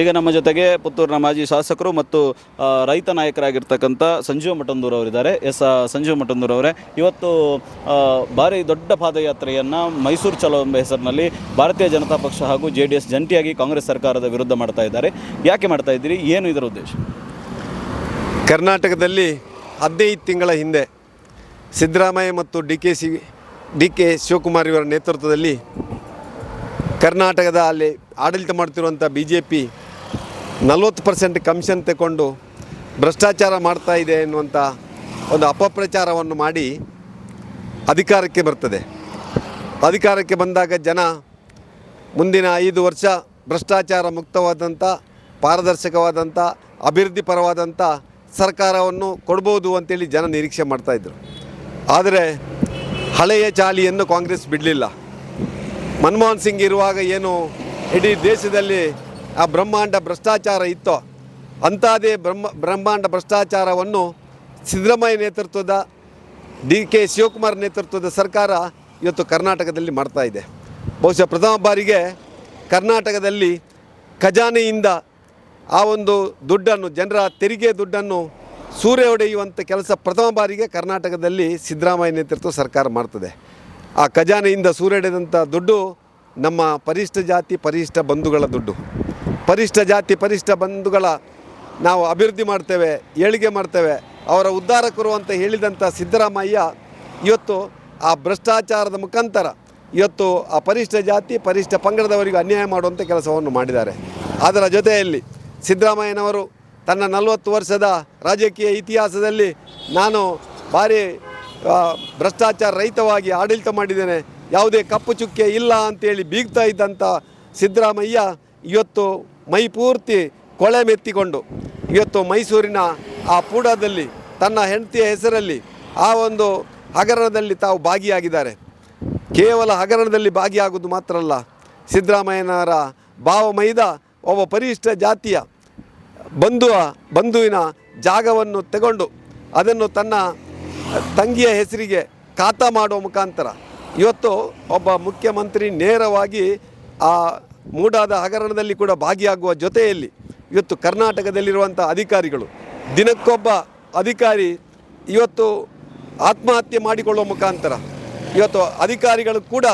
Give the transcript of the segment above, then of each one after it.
ಈಗ ನಮ್ಮ ಜೊತೆಗೆ ಪುತ್ತೂರಿನ ಮಾಜಿ ಶಾಸಕರು ಮತ್ತು ರೈತ ನಾಯಕರಾಗಿರ್ತಕ್ಕಂಥ ಸಂಜೀವ ಮಠಂದೂರು ಅವರಿದ್ದಾರೆ. ಎಸ್ ಸಂಜೀವ ಮಠಂದೂರ್ ಅವರೇ, ಇವತ್ತು ಭಾರಿ ದೊಡ್ಡ ಪಾದಯಾತ್ರೆಯನ್ನು ಮೈಸೂರು ಚಲೋ ಎಂಬ ಹೆಸರಿನಲ್ಲಿ ಭಾರತೀಯ ಜನತಾ ಪಕ್ಷ ಹಾಗೂ ಜೆ ಜಂಟಿಯಾಗಿ ಕಾಂಗ್ರೆಸ್ ಸರ್ಕಾರದ ವಿರುದ್ಧ ಮಾಡ್ತಾ ಇದ್ದಾರೆ. ಯಾಕೆ ಮಾಡ್ತಾ ಇದ್ದೀರಿ? ಏನು ಇದರ ಉದ್ದೇಶ? ಕರ್ನಾಟಕದಲ್ಲಿ ಹದಿನೈದು ತಿಂಗಳ ಹಿಂದೆ ಸಿದ್ದರಾಮಯ್ಯ ಮತ್ತು D K C, D K Shivakumar ಇವರ ನೇತೃತ್ವದಲ್ಲಿ ಕರ್ನಾಟಕದ ಅಲ್ಲಿ ಆಡಳಿತ ಮಾಡ್ತಿರುವಂಥ ಬಿ ಜೆ ಪಿ ನಲ್ವತ್ತು ಪರ್ಸೆಂಟ್ ಕಮಿಷನ್ ತಗೊಂಡು ಭ್ರಷ್ಟಾಚಾರ ಮಾಡ್ತಾ ಇದೆ ಎನ್ನುವಂಥ ಒಂದು ಅಪಪ್ರಚಾರವನ್ನು ಮಾಡಿ ಅಧಿಕಾರಕ್ಕೆ ಬರ್ತದೆ. ಅಧಿಕಾರಕ್ಕೆ ಬಂದಾಗ ಜನ ಮುಂದಿನ ಐದು ವರ್ಷ ಭ್ರಷ್ಟಾಚಾರ ಮುಕ್ತವಾದಂಥ ಪಾರದರ್ಶಕವಾದಂಥ ಅಭಿವೃದ್ಧಿ ಪರವಾದಂಥ ಸರ್ಕಾರವನ್ನು ಕೊಡ್ಬೋದು ಅಂತೇಳಿ ಜನ ನಿರೀಕ್ಷೆ ಮಾಡ್ತಾಯಿದ್ರು ಆದರೆ ಹಳೆಯ ಚಾಲಿಯನ್ನು ಕಾಂಗ್ರೆಸ್ ಬಿಡಲಿಲ್ಲ. ಮನಮೋಹನ್ ಸಿಂಗ್ ಇರುವಾಗ ಏನು ಇಡೀ ದೇಶದಲ್ಲಿ ಆ ಬ್ರಹ್ಮಾಂಡ ಭ್ರಷ್ಟಾಚಾರ ಇತ್ತೋ ಅಂಥದ್ದೇ ಬ್ರಹ್ಮ ಬ್ರಹ್ಮಾಂಡ ಭ್ರಷ್ಟಾಚಾರವನ್ನು ಸಿದ್ದರಾಮಯ್ಯ ನೇತೃತ್ವದ ಡಿ ಕೆ ಶಿವಕುಮಾರ್ ನೇತೃತ್ವದ ಸರ್ಕಾರ ಇವತ್ತು ಕರ್ನಾಟಕದಲ್ಲಿ ಮಾಡ್ತಾ ಇದೆ. ಬಹುಶಃ ಪ್ರಥಮ ಬಾರಿಗೆ ಕರ್ನಾಟಕದಲ್ಲಿ ಖಜಾನೆಯಿಂದ ಆ ಒಂದು ದುಡ್ಡನ್ನು, ಜನರ ತೆರಿಗೆ ದುಡ್ಡನ್ನು ಸೂರ್ಯ ಹೊಡೆಯುವಂಥ ಕೆಲಸ ಪ್ರಥಮ ಬಾರಿಗೆ ಕರ್ನಾಟಕದಲ್ಲಿ ಸಿದ್ದರಾಮಯ್ಯ ನೇತೃತ್ವ ಸರ್ಕಾರ ಮಾಡ್ತದೆ. ಆ ಖಜಾನೆಯಿಂದ ಸೂರ್ಯ ಹೊಡೆದಂಥ ದುಡ್ಡು ನಮ್ಮ ಪರಿಷ್ಠ ಜಾತಿ ಪರಿಶಿಷ್ಟ ಬಂಧುಗಳ ದುಡ್ಡು. ಪರಿಶಿಷ್ಟ ಜಾತಿ, ಪರಿಷ್ಠ ಬಂಧುಗಳ ನಾವು ಅಭಿವೃದ್ಧಿ ಮಾಡ್ತೇವೆ, ಏಳಿಗೆ ಮಾಡ್ತೇವೆ. ಅವರ ಉದ್ಧಾರಕರು ಅಂತ ಹೇಳಿದಂಥ ಸಿದ್ದರಾಮಯ್ಯ ಇವತ್ತು ಆ ಭ್ರಷ್ಟಾಚಾರದ ಮುಖಾಂತರ ಇವತ್ತು ಆ ಪರಿಷ್ಠ ಜಾತಿ, ಪರಿಷ್ಠ ಪಂಗಡದವರಿಗೂ ಅನ್ಯಾಯ ಮಾಡುವಂಥ ಕೆಲಸವನ್ನು ಮಾಡಿದ್ದಾರೆ. ಅದರ ಜೊತೆಯಲ್ಲಿ ಸಿದ್ದರಾಮಯ್ಯನವರು ತನ್ನ ನಲವತ್ತು ವರ್ಷದ ರಾಜಕೀಯ ಇತಿಹಾಸದಲ್ಲಿ ನಾನು ಭಾರಿ ಭ್ರಷ್ಟಾಚಾರ ರಹಿತವಾಗಿ ಆಡಳಿತ ಮಾಡಿದ್ದೇನೆ, ಯಾವುದೇ ಕಪ್ಪು ಚುಕ್ಕೆ ಇಲ್ಲ ಅಂತೇಳಿ ಬೀಗ್ತಾ ಇದ್ದಂಥ ಸಿದ್ದರಾಮಯ್ಯ ಇವತ್ತು ಮೈ ಪೂರ್ತಿ ಕೊಳೆ ಮೆತ್ತಿಕೊಂಡು ಇವತ್ತು ಮೈಸೂರಿನ ಆ ಪೂಡಾದಲ್ಲಿ ತನ್ನ ಹೆಂಡತಿಯ ಹೆಸರಲ್ಲಿ ಆ ಒಂದು ಹಗರಣದಲ್ಲಿ ತಾವು ಭಾಗಿಯಾಗಿದ್ದಾರೆ. ಕೇವಲ ಹಗರಣದಲ್ಲಿ ಭಾಗಿಯಾಗುವುದು ಮಾತ್ರ ಅಲ್ಲ, ಸಿದ್ದರಾಮಯ್ಯನವರ ಭಾವಮೈದ ಒಬ್ಬ ಪರಿಶಿಷ್ಟ ಜಾತಿಯ ಬಂಧುವ ಬಂಧುವಿನ ಜಾಗವನ್ನು ತಗೊಂಡು ಅದನ್ನು ತನ್ನ ತಂಗಿಯ ಹೆಸರಿಗೆ ಖಾತಾ ಮಾಡುವ ಮುಖಾಂತರ ಇವತ್ತು ಒಬ್ಬ ಮುಖ್ಯಮಂತ್ರಿ ನೇರವಾಗಿ ಆ ಮೂಡಾದ ಹಗರಣದಲ್ಲಿ ಕೂಡ ಭಾಗಿಯಾಗುವ ಜೊತೆಯಲ್ಲಿ ಇವತ್ತು ಕರ್ನಾಟಕದಲ್ಲಿರುವಂಥ ಅಧಿಕಾರಿಗಳು ದಿನಕ್ಕೊಬ್ಬ ಅಧಿಕಾರಿ ಇವತ್ತು ಆತ್ಮಹತ್ಯೆ ಮಾಡಿಕೊಳ್ಳುವ ಮುಖಾಂತರ ಇವತ್ತು ಅಧಿಕಾರಿಗಳು ಕೂಡ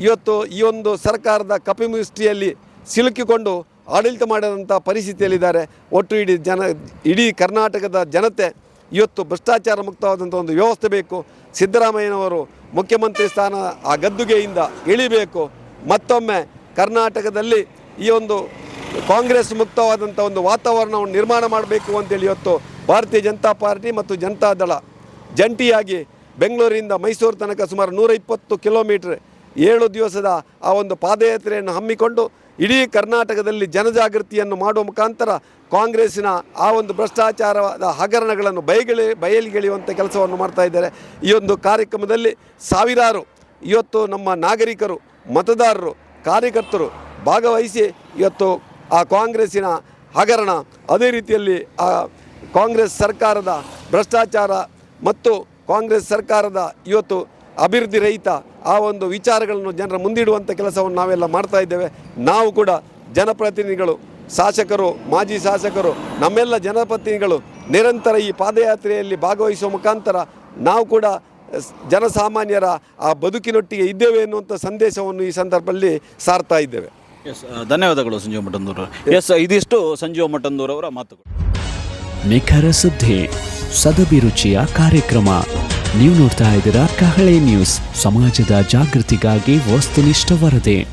ಇವತ್ತು ಈ ಒಂದು ಸರ್ಕಾರದ ಕಪಿಮುಷ್ಟಿಯಲ್ಲಿ ಸಿಲುಕಿಕೊಂಡು ಆಡಳಿತ ಮಾಡಿದಂಥ ಪರಿಸ್ಥಿತಿಯಲ್ಲಿದ್ದಾರೆ. ಒಟ್ಟು ಇಡೀ ಜನ, ಇಡೀ ಕರ್ನಾಟಕದ ಜನತೆ ಇವತ್ತು ಭ್ರಷ್ಟಾಚಾರ ಮುಕ್ತವಾದಂಥ ಒಂದು ವ್ಯವಸ್ಥೆ ಬೇಕು. ಸಿದ್ದರಾಮಯ್ಯನವರು ಮುಖ್ಯಮಂತ್ರಿ ಸ್ಥಾನ ಆ ಗದ್ದುಗೆಯಿಂದ ಇಳಿಬೇಕು. ಮತ್ತೊಮ್ಮೆ ಕರ್ನಾಟಕದಲ್ಲಿ ಈ ಒಂದು ಕಾಂಗ್ರೆಸ್ ಮುಕ್ತವಾದಂಥ ಒಂದು ವಾತಾವರಣವನ್ನು ನಿರ್ಮಾಣ ಮಾಡಬೇಕು ಅಂತೇಳಿ ಇವತ್ತು ಭಾರತೀಯ ಜನತಾ ಪಾರ್ಟಿ ಮತ್ತು ಜನತಾ ದಳ ಜಂಟಿಯಾಗಿ ಬೆಂಗಳೂರಿಂದ ಮೈಸೂರು ತನಕ ಸುಮಾರು ನೂರ ಇಪ್ಪತ್ತು ಕಿಲೋಮೀಟ್ರ್ ಏಳು ದಿವಸದ ಆ ಒಂದು ಪಾದಯಾತ್ರೆಯನ್ನು ಹಮ್ಮಿಕೊಂಡು ಇಡೀ ಕರ್ನಾಟಕದಲ್ಲಿ ಜನಜಾಗೃತಿಯನ್ನು ಮಾಡುವ ಮುಖಾಂತರ ಕಾಂಗ್ರೆಸ್ಸಿನ ಆ ಒಂದು ಭ್ರಷ್ಟಾಚಾರದ ಹಗರಣಗಳನ್ನು ಬಯಗಳಿ ಬಯಲಿಗೆಳೆಯುವಂಥ ಕೆಲಸವನ್ನು ಮಾಡ್ತಾ ಇದ್ದಾರೆ. ಈ ಒಂದು ಕಾರ್ಯಕ್ರಮದಲ್ಲಿ ಸಾವಿರಾರು ಇವತ್ತು ನಮ್ಮ ನಾಗರಿಕರು, ಮತದಾರರು ಕಾರ್ಯಕರ್ತರು ಭಾಗವಹಿಸಿ ಇವತ್ತು ಆ ಕಾಂಗ್ರೆಸ್ಸಿನ ಹಗರಣ ಅದೇ ರೀತಿಯಲ್ಲಿ ಆ ಕಾಂಗ್ರೆಸ್ ಸರ್ಕಾರದ ಭ್ರಷ್ಟಾಚಾರ ಮತ್ತು ಕಾಂಗ್ರೆಸ್ ಸರ್ಕಾರದ ಇವತ್ತು ಅಭಿವೃದ್ಧಿ ರಹಿತ ಆ ಒಂದು ವಿಚಾರಗಳನ್ನು ಜನರ ಮುಂದಿಡುವಂಥ ಕೆಲಸವನ್ನು ನಾವೆಲ್ಲ ಮಾಡ್ತಾ ಇದ್ದೇವೆ. ನಾವು ಕೂಡ ಜನಪ್ರತಿನಿಧಿಗಳು, ಶಾಸಕರು, ಮಾಜಿ ಶಾಸಕರು, ನಮ್ಮೆಲ್ಲ ಜನಪ್ರತಿನಿಧಿಗಳು ನಿರಂತರ ಈ ಪಾದಯಾತ್ರೆಯಲ್ಲಿ ಭಾಗವಹಿಸುವ ಮುಖಾಂತರ ನಾವು ಕೂಡ ಜನಸಾಮಾನ್ಯರ ಆ ಬದುಕಿನೊಟ್ಟಿಗೆ ಇದ್ದೇವೆ ಎನ್ನುವಂಥ ಸಂದೇಶವನ್ನು ಈ ಸಂದರ್ಭದಲ್ಲಿ ಸಾರ್ತಾ ಇದ್ದೇವೆ. ಎಸ್ ಧನ್ಯವಾದಗಳು ಸಂಜೀವ ಮಠಂದೂರ್. ಎಸ್ ಇದಿಷ್ಟು ಸಂಜೀವ ಮಠಂದೂರ್ ಅವರ ಮಾತುಗಳು. ನಿಖರ ಸುದ್ದಿ ಸದಭಿರುಚಿಯ ಕಾರ್ಯಕ್ರಮ. ನೀವು ನೋಡ್ತಾ ಇದ್ದೀರಾ ಕಹಳೆ ನ್ಯೂಸ್. ಸಮಾಜದ ಜಾಗೃತಿಗಾಗಿ ವಸ್ತುನಿಷ್ಠ ವರದಿ.